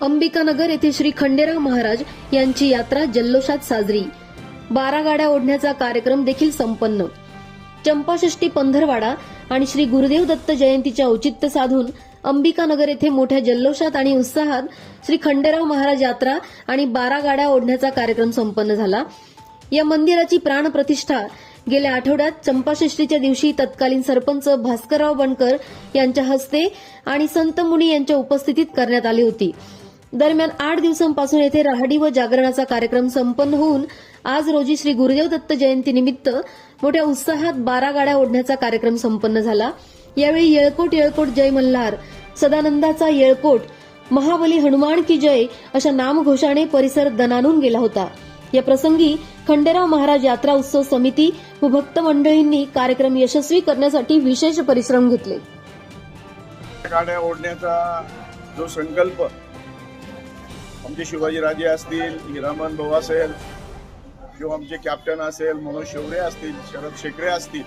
अंबिकानगर येथे श्री खंडेराव महाराज यांची यात्रा जल्लोषात साजरी. बारा गाड्या ओढण्याचा कार्यक्रम देखील संपन्न. चंपाषष्ठी पंधरवाडा आणि श्री गुरुदेव दत्त जयंतीच्या औचित्य साधून अंबिकानगर येथे मोठ्या जल्लोषात आणि उत्साहात श्री खंडेराव महाराज यात्रा आणि बारा गाड्या ओढण्याचा कार्यक्रम संपन्न झाला. या मंदिराची प्राणप्रतिष्ठा गेल्या आठवड्यात चंपाषष्ठीच्या दिवशी तत्कालीन सरपंच भास्करराव बनकर यांच्या हस्ते आणि संत मुनी यांच्या उपस्थितीत करण्यात आली होती. दरम्यान आठ दिवसांपासून येथे राहडी व जागरणाचा कार्यक्रम संपन्न होऊन आज रोजी श्री गुरुदेव दत्त जयंतीनिमित्त मोठ्या उत्साहात बारा गाड्या ओढण्याचा कार्यक्रम संपन्न झाला. यावेळी येळकोट येळकोट जय मल्हार सदानंदाचा येळकोट महाबली हनुमान की जय अशा नामघोषाने परिसर दणानून गेला होता. या प्रसंगी खंडेराव महाराज यात्रा उत्सव समिती व भक्त मंडळींनी कार्यक्रम यशस्वी करण्यासाठी विशेष परिश्रम घेतले. गाड्या ओढण्याचा जो संकल्प आमचे शिवाजीराजे असतील हिरामन भाऊ असेल किंवा आमचे कॅप्टन असेल मनोज शेवरे असतील शरद शेकरे असतील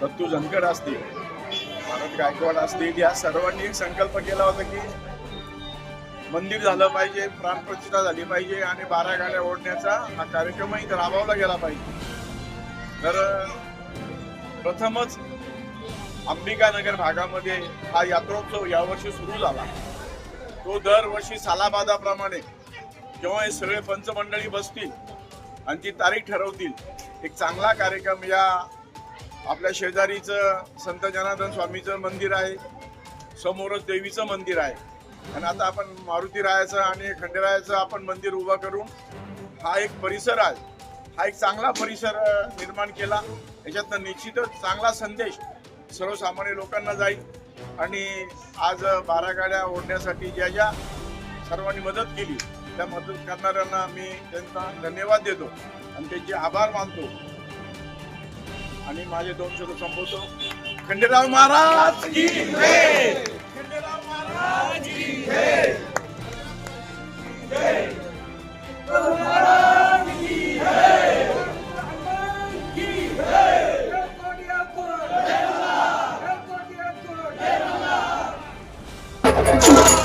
दत्तू झनकड असतील भारत गायकवाड असतील या सर्वांनी एक संकल्प केला होता की मंदिर झालं पाहिजे प्राणप्रतिष्ठा झाली पाहिजे आणि बारा गाड्या ओढण्याचा हा कार्यक्रमही राबवला गेला पाहिजे. तर प्रथमच अंबिकानगर भागामध्ये हा यात्रोत्सव यावर्षी सुरू झाला. तो दरवर्षी सालाबादाप्रमाणे जेव्हा हे सगळे पंचमंडळी बसतील आणि ती तारीख ठरवतील एक चांगला कार्यक्रम या आपल्या शेजारीचं संत जनार्दन स्वामीचं मंदिर आहे समोरच देवीचं मंदिर आहे. आणि आता आपण मारुती रायाचं आणि खंडेरायाचं आपण मंदिर उभं करून हा एक परिसर आहे. हा एक चांगला परिसर निर्माण केला. याच्यातनं निश्चितच चांगला संदेश सर्वसामान्य लोकांना जाईल. आणि आज बारा गाड्या ओढण्यासाठी ज्या ज्या सर्वांनी मदत केली त्या मदत करणाऱ्यांना मी त्यांना धन्यवाद देतो आणि त्यांचे आभार मानतो. आणि माझे दोन शब्द संपवतो. खंडेराव महाराज की 아,